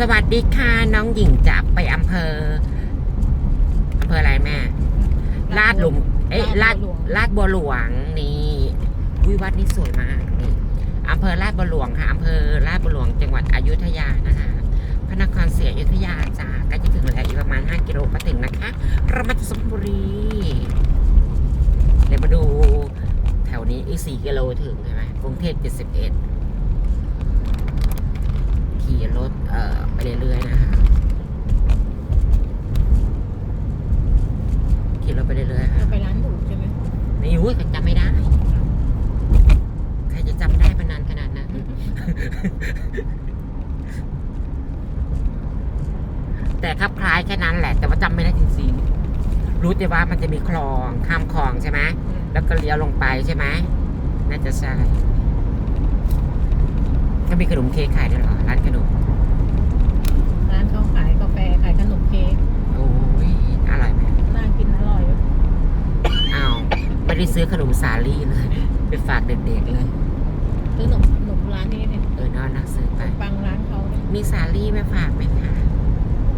สวัสดีค่ะน้องหญิงจะไปอำเภออำเภออะไรแม่ลาดหลุม เอ้ยลาดลาดบัวหลวงนี่วิวัดนี่สวยมากนี่อำเภอลาดบัวหลวงค่ะอำเภอลาดบัวหลวงจังหวัดอยุธยานะคะพระนครศรีอยุธยาจ้าใกล้จะถึงแล้วอีกประมาณ 5 กิโลก็ถึงนะคะเรามาจากสุพรรณบุรีเดี๋ยวมาดูแถวนี้อีก4กิโลถึงใช่ไหมกรุงเทพ71 ขี่รถเอ่อไปเรื่อยๆนะคะขี่รถไปเรื่อยๆค่ะจะไปร้านถูกใช่ไหมไม่รู้ก็จำไม่ได้ ใครจะจำได้ปานานขนาดนั้น แต่ครับคล้ายแค่นั้นแหละ แต่ว่าจำไม่ได้จริงๆรู้แต่ว่ามันจะมีคลองข้ามคลองใช่ไหมแล้วก็เลี้ยวลงไปใช่ไหมน่าจะใช่ ก็มีขนมเค้กขายด้วยเหรอ ร้านขนมร้านเขาขายกาแฟขายขนมเค้กโอ้ยอร่อยไหมน่ากินอร่อยอ้าวไม่ได้ซื้อขนมสาลี่เลย ไปฝากเด็กๆเลยซื้อขนมขนมร้านนี้เนี่ยเออนอนนักซื้อไปปังร้านเขาเนี่ยมีสาลี่มาฝากไหมคะ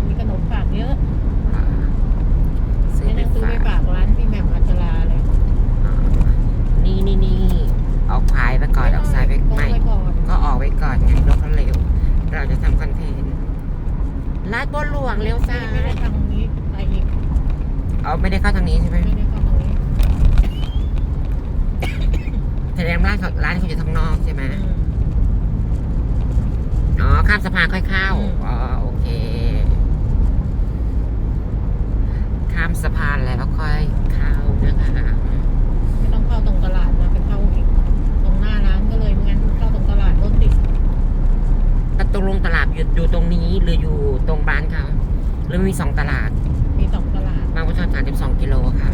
มีขนมฝากเยอะอ๋อซื้อไม่ไปนั่งซื้อไปฝากฝากร้านพี่แหม่มอัชราเลยอ๋อนี่นี่นี่ออกขายไปก่อนออกซ้ายไปต้องไม่ไว้ก่อน ก็ออกไว้ก่อนไงรถเขาเร็ว เราจะทำคอนเทนต์ลาดบัวหลวงเร็วไม่ซ้าไม่ได้ยทางนี้ไปอีกเอาไม่ได้เข้าทางนี้ใช่ไหมไม่ได้เข้าทางนี้แสดงร้านเขาร้านเขาอยู่ทางนอกใช่ไหมอืม อ๋อข้ามสะพานค่อยเข้าอืม อ๋อโอเค ข้ามสะพานแล้วค่อยเข้า ตรงบ้านเขาหรือมีสองตลาด มีสองตลาด บางวัฒนสามสิบสองกิโลค่ะ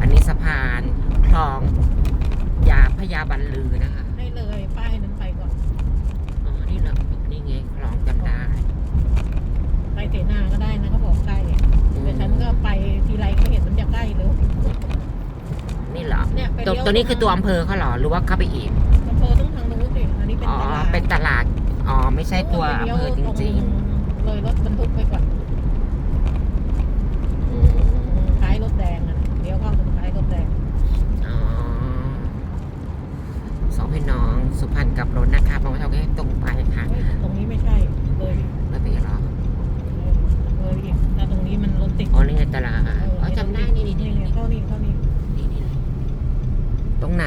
อันนี้สะพานคลองยาพญาบันลือนะคะ ให้เลยป้ายนั้นไปก่อน อ๋อ นี่เหรอนี่ไงคลองจำได้ ไปเสนาก็ได้นะเขาบอกใกล้แต่ฉันก็ไปทีไรก็เห็นมันจะใกล้เลยนี่เหรอเนี่ยไปตัวเลี้ยตัวนี้คือตัวอำเภอเขาเหรอ หรือว่าเข้าไปอีก อำเภอต้องทางนู้นสิอันนี้เป็นอ๋อ ตลาดเป็นตลาด อ๋อ ไม่ใช่ตัวอำเภอจริงๆ เลยรถบรรทุกไปก่อนๆอืมท้ายรถแดงอะเลี้ยวเข้าตรงท้ายรถแดงอ๋อสองพี่น้องสุพรรณกับรถนะคะมองว่าเราแค่ตรงไปค่ะ เฮ้ยตรงนี้ไม่ใช่เลยแล้วไปอีกเหรอเลยอีกแต่ตรงนี้มันรถติดอ๋อนี่ไงตลาดเอ๋อจำได้นี่นี่นี่นี่นี่เข้านี่เข้านี่นี่นี่ตรงไหน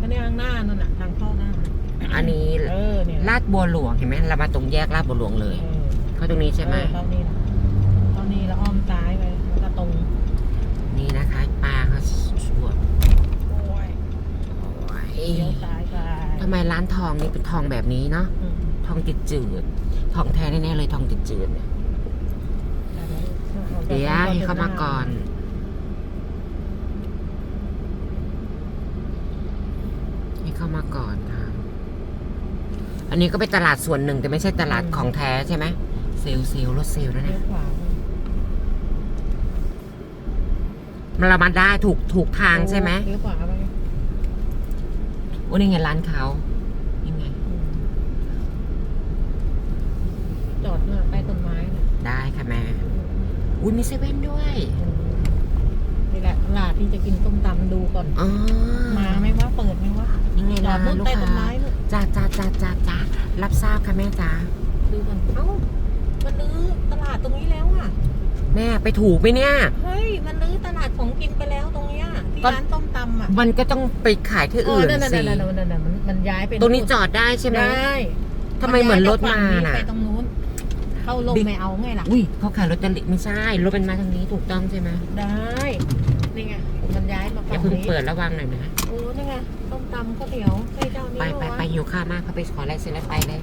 ก็เนี่ยข้างหน้านั่นน่ะทางเข้าหน้าอันนี้เออเนี่ยลาดบัวหลวงเห็นไหมเรามาตรงแยกลาดบัวหลวงเลย เออ เข้าตรงนี้ใช่ไหมเออเข้านี่นะเข้านี่แล้วอ้อมซ้ายไปแล้วก็ตรงนี่นะคะปลาเขาสวยโอ้ยโอ้ยเลี้ยวซ้ายไปทำไมร้านทองนี่เป็นทองแบบนี้เนาะ อืมทองติดจืด ทองแท้แน่ๆเลยทองติดจืดเนี่ยเดี๋ยวให้เข้ามาก่อน ให้เข้ามาก่อนค่ะ อันนี้ก็เป็นตลาดส่วนหนึ่งแต่ไม่ใช่ตลาดของแท้ใช่ไหม เซลลเซลลรถเซลล์นะเลี้เนี่ยยวขวามันเรามาได้ถูกถูกทางใช่ไหมเลี้ยวขวาไปโอ้นี่ไงร้านเขานี่ไงอืมจอดเนี่ยใต้ต้นไม้น่ะได้ค่ะแม่ อุ้ยมีเซเว่นด้วยอืมนี่แหละตลาดที่จะกินต้มตำดูก่อน อ๋อ มาไหมว่าเปิดไหมว่านี่ไงจอร้าดนนู่นลูกใต้ต้นค้าไม้นู่นจ้าจ้าจ้าจ้าจ้ารับทราบค่ะแม่จ้าดูก่อนเอ้า มันลื้อตลาดตรงนี้แล้วอะ แม่ไปถูกไหมเนี่ย เฮ้ย มันลื้อตลาดของกินไปแล้วตรงเนี้ยที่ก็ ร้านต้มตำอะมันก็ต้องไปขายที่เออื่อนนั่นนั่นสินั่นนั่นนั่นมันมันย้ายไปตรงนี้จอดได้ใช่ไหมได้ทำไมเหมือนรถมาย้ยจกฝั่งน่ะ ไปตรงนู้น เข้าลงบิ๊ก ไม่เอาไงล่ะ อุ้ยเขาขายรถจริตไม่ใช่รถเป็นมาทางนี้ถูกต้องใช่ไหมได้ นี่ไง มันย้ายมาอฝั่ย่างเพิ่งนี้เปิดระวังหน่อยนะ โอ้นี่ไง ต้มตำข้าวเหนียวไส้เจ้านี้ไปไปวะไปหิวข้าวมากเขาไปขออะไรเสร็จแล้วไปเลย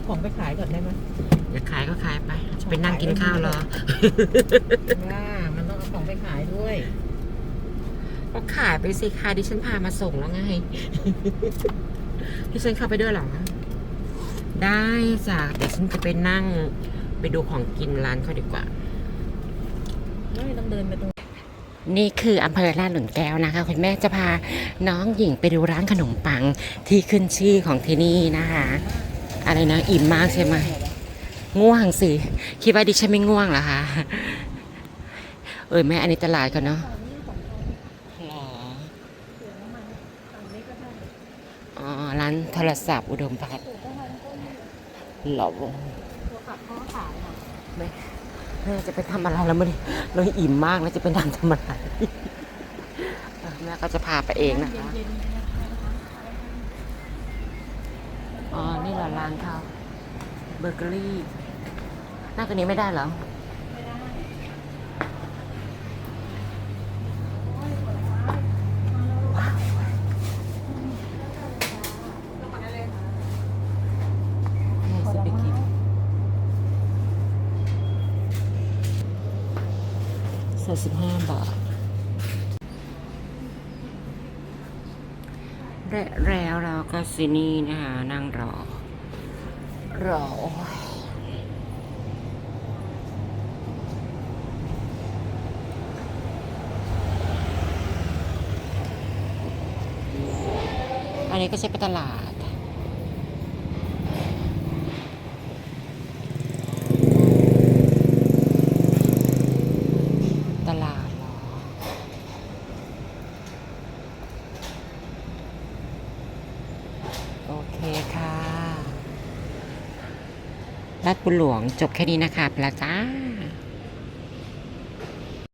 เอาของไปขายก่อนได้ไหมอยากขายก็ขายไปจะไปนั่งกินข้าวรอ ว่ามันต้องเอาของไปขายด้วยก็ขายไปสิค่ะดิฉันพามาส่งแล้วไง ดิฉันเข้าไปด้วยเหรอ ได้จ้ะเดี๋ยวฉันจะไปนั่งไปดูของกินร้านเขาดีกว่า ไม่ต้องเดินไปตรง นี่คืออำเภอลาดหลุมแก้วนะคะคุณแม่จะพาน้องหญิงไปดูร้านขนมปังที่ขึ้นชื่อของที่นี่นะคะ อะไรนะอิ่มมากใช่ไหมง่วงสิ คิดว่าดิฉันไม่ง่วงเหรอคะ เออแม่อันนี้ตลาดกันเนาะรออ๋อร้านโทรศัพท์อุดมพัฒน์หรอวขับแม่ม่จะไปทำอะไรแล้วไม่ด้เราอิ่มมากแล้วจะไปนั่งทำอะไรแม่ก็จะพาไปเองนะคะ เย็นๆนะคะ อ๋อ นี่เหรอร้านเขาเบเกอรี่หนั่งตรงนี้ไม่ได้เหรอแม่จะไปกินสสิบห้าบาท และแล้วเราก็ซินี่นะคะนั่งรอ รออันนี้ก็ใช้ไปตลาด ตลาดเหรอ โอเคค่ะ ลาดบุญหลวงจบแค่นี้นะคะไปล้วจ้า